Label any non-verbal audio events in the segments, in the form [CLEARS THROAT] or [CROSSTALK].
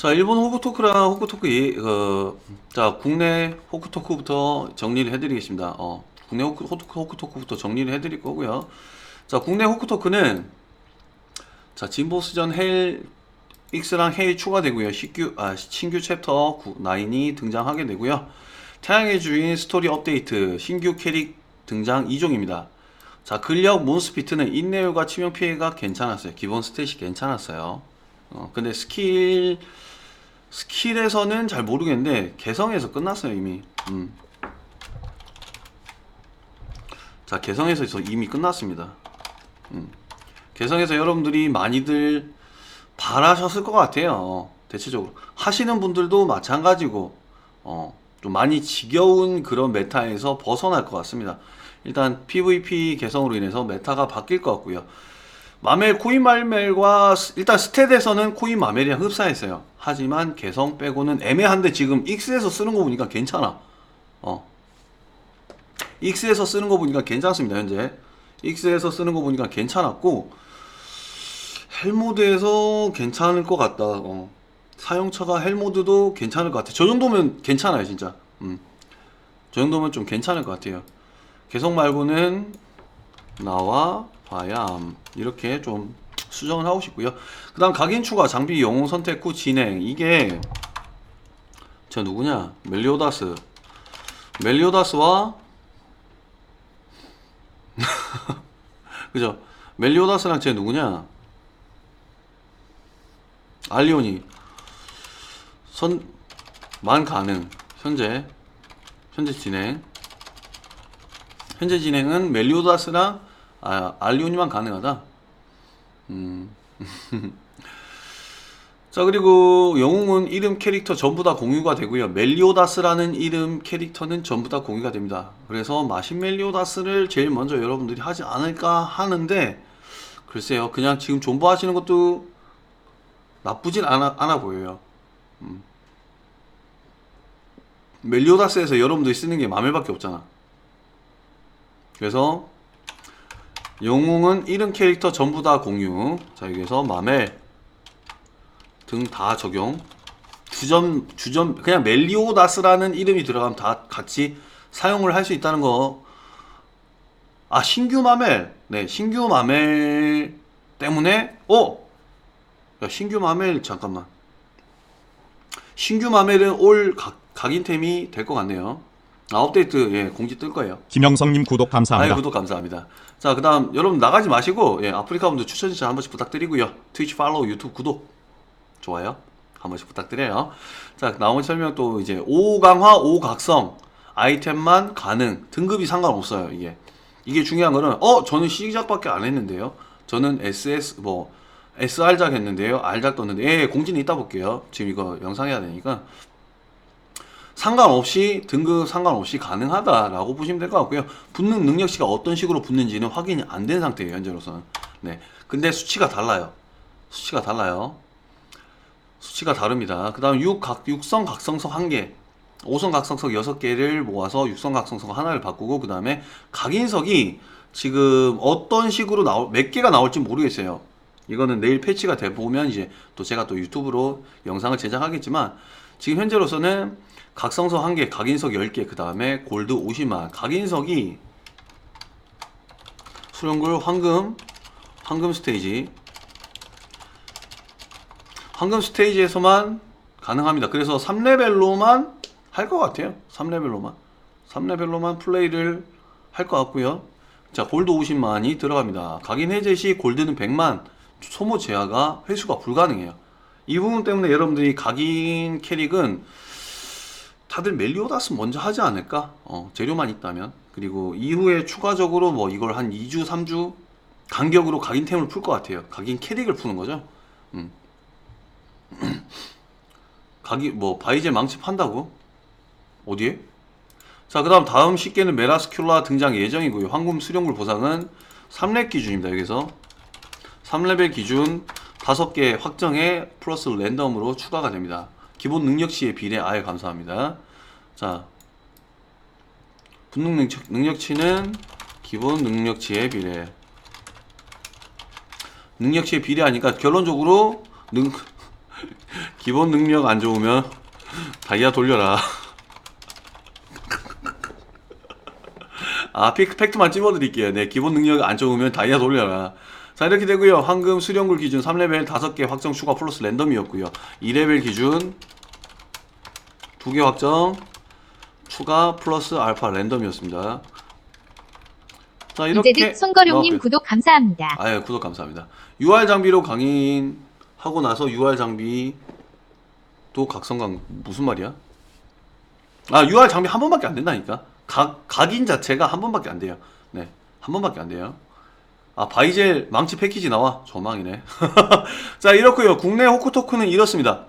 자, 일본 호크토크랑 호크토크, 예, 그, 자, 국내 호크토크부터 정리를 해드리겠습니다. 어, 국내 호크, 호크- 호크토크 부터 정리를 해드릴 거고요. 자, 국내 호크토크는, 자, 진보스전 헬, X랑 헬이 추가되고요. 신규, 아, 신규 챕터 9, 9이 등장하게 되고요. 태양의 주인 스토리 업데이트, 신규 캐릭 등장 2종입니다. 자, 근력 몬스피트는 인내율과 치명 피해가 괜찮았어요. 기본 스탯이 괜찮았어요. 어, 근데 스킬, 스킬에서는 잘 모르겠는데, 개성에서 끝났어요, 이미. 음. 자, 개성에서 이미 끝났습니다. 음. 개성에서 여러분들이 많이들 바라셨을 것 같아요. 어, 대체적으로. 하시는 분들도 마찬가지고, 어, 좀 많이 지겨운 그런 메타에서 벗어날 것 같습니다. 일단 PVP 개성으로 인해서 메타가 바뀔 것 같고요. 마멜 스- 일단 스탯에서는 코인 마멜이랑 흡사했어요. 하지만 개성 빼고는 애매한데 지금 X에서 쓰는 거 보니까 괜찮아. 어. X에서 쓰는 거 보니까 괜찮습니다. 현재 X에서 쓰는 거 보니까 괜찮았고 헬모드에서 괜찮을 것 같다. 어. 사용처가 헬모드도 괜찮을 것 같아. 저 정도면 괜찮아요, 진짜. 음. 저 정도면 좀 괜찮을 것 같아요. 개성 말고는 나와 봐야 함. 이렇게 좀 수정을 하고 싶고요. 그 다음 각인 추가, 장비 영웅 선택 후 진행. 이게 저 누구냐? 멜리오다스. 멜리오다스와 [LAUGHS] 그죠? 멜리오다스랑 쟤 누구냐? 알리오니 선만 가능 현재 현재 진행 현재 진행은 멜리오다스랑 아, 알리오니만 가능하다. 음. [LAUGHS] 자 그리고 영웅은 이름 캐릭터 전부 다 공유가 되고요. 멜리오다스라는 이름 캐릭터는 전부 다 공유가 됩니다. 그래서 마신 멜리오다스를 제일 먼저 여러분들이 하지 않을까 하는데 글쎄요. 그냥 지금 존버 하시는 것도 나쁘진 않아, 않아 보여요. 음. 멜리오다스에서 여러분들이 쓰는 게 마멜밖에 없잖아. 그래서 영웅은 이름 캐릭터 전부 다 공유. 자 여기서 마멜 등다 적용. 주점 주점 그냥 멜리오다스라는 이름이 들어가면 다 같이 사용을 할 수 있다는 거. 아 신규 마멜. 네 신규 마멜 때문에 어. 야 신규 마멜 잠깐만. 신규 마멜은 올 각, 각인템이 될 것 같네요. 아 업데이트 예 공지 뜰 거예요. 김영성님 구독 감사합니다. 구독 감사합니다. 자 그다음 여러분 나가지 마시고 예, 아프리카 분들 추천 신청 한 번씩 부탁드리고요. 트위치 팔로우 유튜브 구독 좋아요 한 번씩 부탁드려요. 자 나머지 설명 또 이제 5강화 5각성 아이템만 가능 등급이 상관없어요 이게 이게 중요한 거는 어 저는 시작밖에 안 했는데요. 저는 SS 뭐 SR작 했는데요. R작 떴는데 예 공지는 이따 볼게요. 지금 이거 영상 해야 되니까 상관없이 등급 상관없이 가능하다라고 보시면 될 것 같고요. 붙는 능력치가 어떤 식으로 붙는지는 확인이 안 된 상태예요 현재로서는. 네. 근데 수치가 달라요. 수치가 달라요. 수치가 다릅니다. 그 다음 육각 육성 각성석 한 개, 오성 각성석 여섯 개를 모아서 육성 각성석 하나를 바꾸고 그 다음에 각인석이 지금 어떤 식으로 나올 몇 개가 나올지 모르겠어요. 이거는 내일 패치가 돼 보면 이제 또 제가 또 유튜브로 영상을 제작하겠지만 지금 현재로서는 각성석 한 개, 각인석 10개, 그 다음에 골드 50만. 각인석이 수령굴 황금, 황금 스테이지. 황금 스테이지에서만 가능합니다. 그래서 3레벨로만 할 것 같아요. 3레벨로만. 3레벨로만 플레이를 할 것 같고요. 자, 골드 50만이 들어갑니다. 각인 해제 시 골드는 100만, 소모 제한가 회수가 불가능해요. 이 부분 때문에 여러분들이 각인 캐릭은 다들 멜리오다스 먼저 하지 않을까? 어, 재료만 있다면. 그리고 이후에 추가적으로 뭐 이걸 한 2주, 3주 간격으로 각인템을 풀 것 같아요. 각인 캐릭을 푸는 거죠. 음. [CLEARS THROAT] 각이 뭐 바이제 망치 판다고? 어디에? 자, 그 다음 다음 시계는 메라스큘라 등장 예정이고요. 황금 수령굴 보상은 3렙 기준입니다. 여기서 3레벨 기준 5개 확정에 플러스 랜덤으로 추가가 됩니다. 기본 능력치의 비례 아예 감사합니다. 자, 분능 능력, 능력치는 기본 능력치의 비례. 능력치의 비례하니까 결론적으로 능 [LAUGHS] 기본 능력 안 좋으면 다이아 돌려라. [LAUGHS] 아, 픽, 팩트만 찝어드릴게요. 네, 기본 능력 안 좋으면 다이아 돌려라. 자, 이렇게 되고요. 황금 수령굴 기준 3레벨 5개 확정 추가 플러스 랜덤이었고요. 2레벨 기준 2개 확정 추가 플러스 알파 랜덤이었습니다. 자, 이렇게 이제득 손거룡님 어, 그- 구독 감사합니다. 아유 구독 감사합니다. UR 장비로 강인 하고 나서 UR 장비 또 각성강 무슨 말이야? 아 UR 장비 한 번밖에 안 된다니까. 각 각인 자체가 한 번밖에 안 돼요. 네, 한 번밖에 안 돼요. 아 바이젤 망치 패키지 나와. 저망이네. [LAUGHS] 자 이렇고요. 국내 호크토크는 이렇습니다.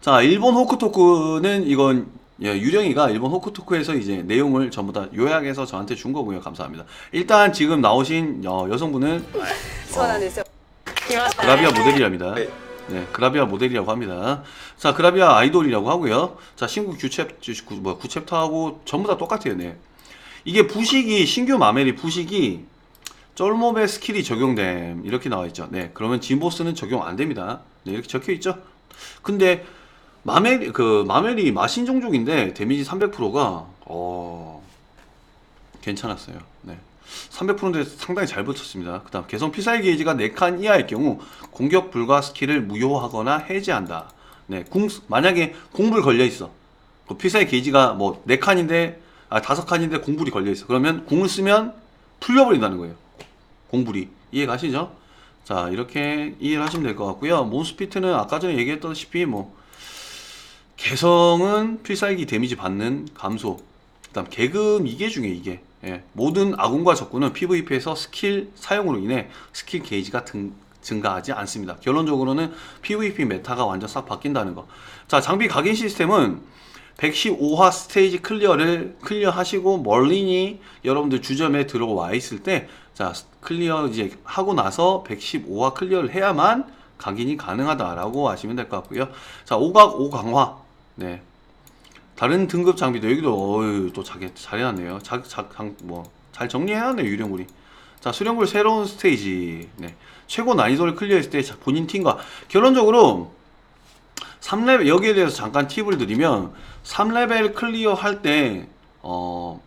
자 일본 호크토크는 이건 예, 유령이가 일본 호크토크에서 이제 내용을 전부 다 요약해서 저한테 준 거고요. 감사합니다. 일단 지금 나오신 여, 여성분은 어, 그라비아 모델이랍니다. 네. 네, 그라비아 모델이라고 합니다. 자, 그라비아 아이돌이라고 하고요. 자, 신구 규챕, 뭐, 구챕터하고 전부 다 똑같아요, 네. 이게 부식이, 신규 마멜이 부식이 쩔몹의 스킬이 적용됨. 이렇게 나와 있죠. 네, 그러면 진보스는 적용 안 됩니다. 네, 이렇게 적혀 있죠. 근데, 마멜, 그, 마멜이 마신 종족인데, 데미지 300%가, 어, 괜찮았어요. 네. 300%인데 상당히 잘 붙였습니다. 그 다음 개성 피사일 게이지가 4칸 이하일 경우 공격 불가 스킬을 무효하거나 해제한다. 네, 궁, 만약에 공불 걸려 있어. 그 피사일 게이지가 뭐 4칸인데, 아, 5칸인데 공불이 걸려 있어. 그러면 궁을 쓰면 풀려버린다는 거예요. 공불이. 이해 가시죠? 자, 이렇게 이해를 하시면 될 것 같고요. 몬스피트는 아까 전에 얘기했다시피 뭐, 개성은 필살기 데미지 받는 감소. 그 다음 계급 이게 중요해 이게. 예. 모든 아군과 적군은 PVP에서 스킬 사용으로 인해 스킬 게이지가 등, 증가하지 않습니다. 결론적으로는 PVP 메타가 완전 싹 바뀐다는 거. 자, 장비 각인 시스템은 115화 스테이지 클리어를 클리어 하시고 멀린이 여러분들 주점에 들어와 있을 때 자, 클리어 이제 하고 나서 115화 클리어를 해야만 각인이 가능하다라고 아시면 될 것 같고요. 자, 5각 5강화. 네. 다른 등급 장비도 여기도 어유 또 잘, 잘 해놨네요. 자, 자, 장, 뭐, 잘 정리해놨네요, 유령굴이. 자, 수령굴 새로운 스테이지. 네. 최고 난이도를 클리어했을 때 자, 본인 팀과 결론적으로 3레벨, 여기에 대해서 잠깐 팁을 드리면 3레벨 클리어 할 때, 어,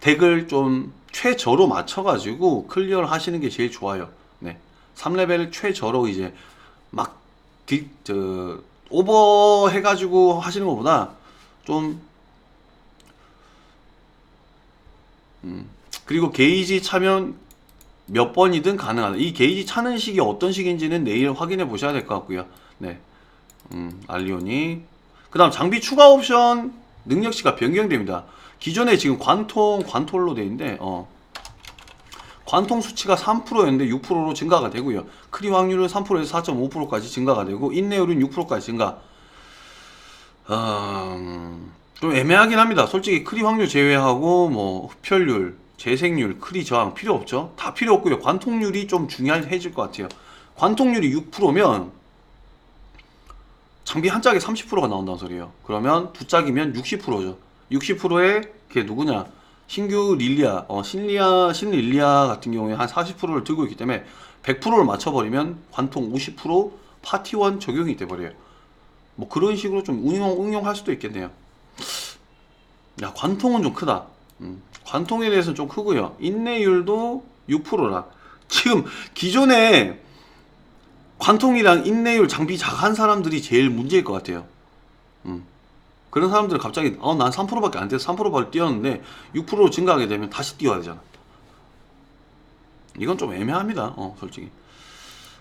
덱을 좀 최저로 맞춰가지고 클리어를 하시는 게 제일 좋아요. 네. 3레벨 최저로 이제 막, 딜, 저, 오버 해가지고 하시는 것보다 좀, 음, 그리고 게이지 차면 몇 번이든 가능하다. 이 게이지 차는 식이 어떤 식인지는 내일 확인해 보셔야 될 것 같고요. 네. 음, 알리오니. 그 다음 장비 추가 옵션 능력치가 변경됩니다. 기존에 지금 관통, 관톨로 돼 있는데, 어. 관통 수치가 3%였는데 6%로 증가가 되고요. 크리 확률은 3%에서 4.5%까지 증가가 되고 인내율은 6%까지 증가. 음, 좀 애매하긴 합니다. 솔직히 크리 확률 제외하고 뭐 흡혈률, 재생률, 크리 저항 필요 없죠. 다 필요 없고요. 관통률이 좀 중요해질 것 같아요. 관통률이 6%면 장비 한 짝에 30%가 나온다는 소리예요. 그러면 두 짝이면 60%죠. 60%에 그게 누구냐? 신규 릴리아, 어, 신리아, 신릴리아 같은 경우에 한 40%를 들고 있기 때문에 100%를 맞춰버리면 관통 50% 파티원 적용이 돼버려요. 뭐 그런 식으로 좀 응용, 응용할 수도 있겠네요. 야, 관통은 좀 크다. 음, 관통에 대해서는 좀 크고요. 인내율도 6%라. 지금 기존에 관통이랑 인내율 장비 작은 사람들이 제일 문제일 것 같아요. 음. 그런 사람들은 갑자기 어, 난 3%밖에 안 돼서 3%밖에 뛰었는데 6% 증가하게 되면 다시 뛰어야 되잖아. 이건 좀 애매합니다. 어, 솔직히.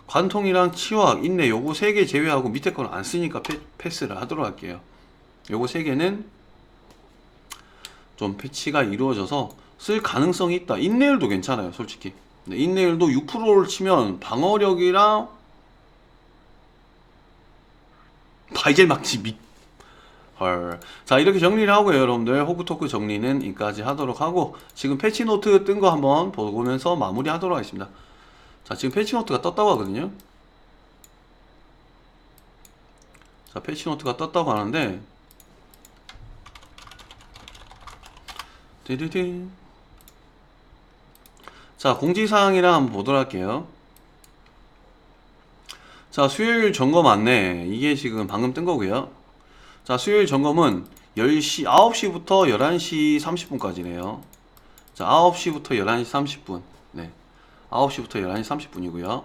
관통이랑 치확, 인내 요거 세 개 제외하고 밑에 거는 안 쓰니까 패, 패스를 하도록 할게요. 요거 세 개는 좀 패치가 이루어져서 쓸 가능성이 있다. 인내율도 괜찮아요, 솔직히. 인내율도 6%를 치면 방어력이랑 바이젤 막지 밑 헐. 자, 이렇게 정리를 하고요, 여러분들. 호크토크 정리는 이까지 하도록 하고, 지금 패치노트 뜬 거 한번 보면서 마무리 하도록 하겠습니다. 자, 지금 패치노트가 떴다고 하거든요. 자, 패치노트가 떴다고 하는데, 띠디디. 자, 공지사항이랑 한번 보도록 할게요. 자, 수요일 점검 안내. 이게 지금 방금 뜬 거고요. 자, 수요일 점검은 10시, 9시부터 11시 30분까지네요. 자, 9시부터 11시 30분. 네. 9시부터 11시 30분이고요.